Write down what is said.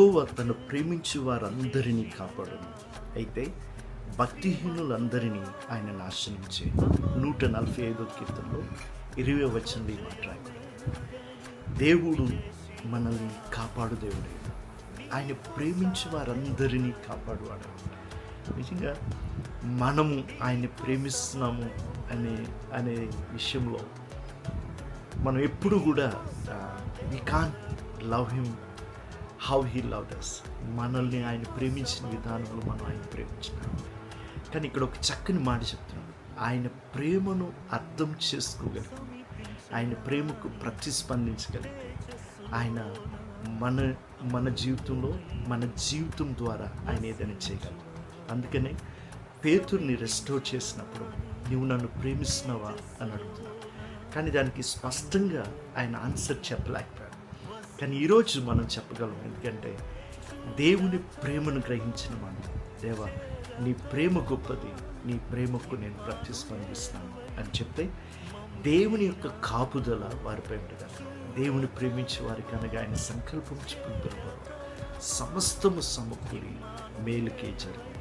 యెహోవా తను ప్రేమించి వారందరినీ కాపాడును. అయితే భక్తిహీనులందరినీ ఆయన నాశనం నూట నలభై ఐదో కీర్తనలో ఇరవై వచనంలో ఈ దేవుడు మనల్ని కాపాడు దేవుడే. ఆయన ప్రేమించి వారందరినీ కాపాడువాడు. నిజంగా మనము ఆయన్ని ప్రేమిస్తున్నాము అనే అనే విషయంలో మనం ఎప్పుడు కూడా we can love him how he loved us మనల్ని ఆయన ప్రేమించిన విధానంలో మనం ఆయన ప్రేమించినాం. కానీ ఇక్కడ ఒక చక్కని మాట చెప్తున్నాడు ఆయన ప్రేమను అర్థం చేసుకోగలిగితే ఆయన ప్రేమకు ప్రతిస్పందించగలిగితే ఆయన మన మన జీవితంలో మన జీవితం ద్వారా ఆయన ఏదైనా చేయగలరు అందుకనే పేతుర్ని రెస్టోర్ చేసినప్పుడు నువ్వు నన్ను ప్రేమిస్తున్నావా అని అడుగుతున్నావు కానీ దానికి స్పష్టంగా ఆయన ఆన్సర్ చెప్పలేకపోయాడు. కానీ ఈరోజు మనం చెప్పగలం ఎందుకంటే దేవుని ప్రేమను గ్రహించిన మనం. దేవా నీ ప్రేమ గొప్పది నీ ప్రేమకు నేను ప్రతిస్పందిస్తాను అని చెప్తే దేవుని యొక్క కాపుదల వారిపై ఉండగా దేవుని ప్రేమించే వారికి అనగా ఆయన సంకల్పం చెప్పుకుంటున్నారు సమస్తము సమకూలి మేలుకే జరిగింది.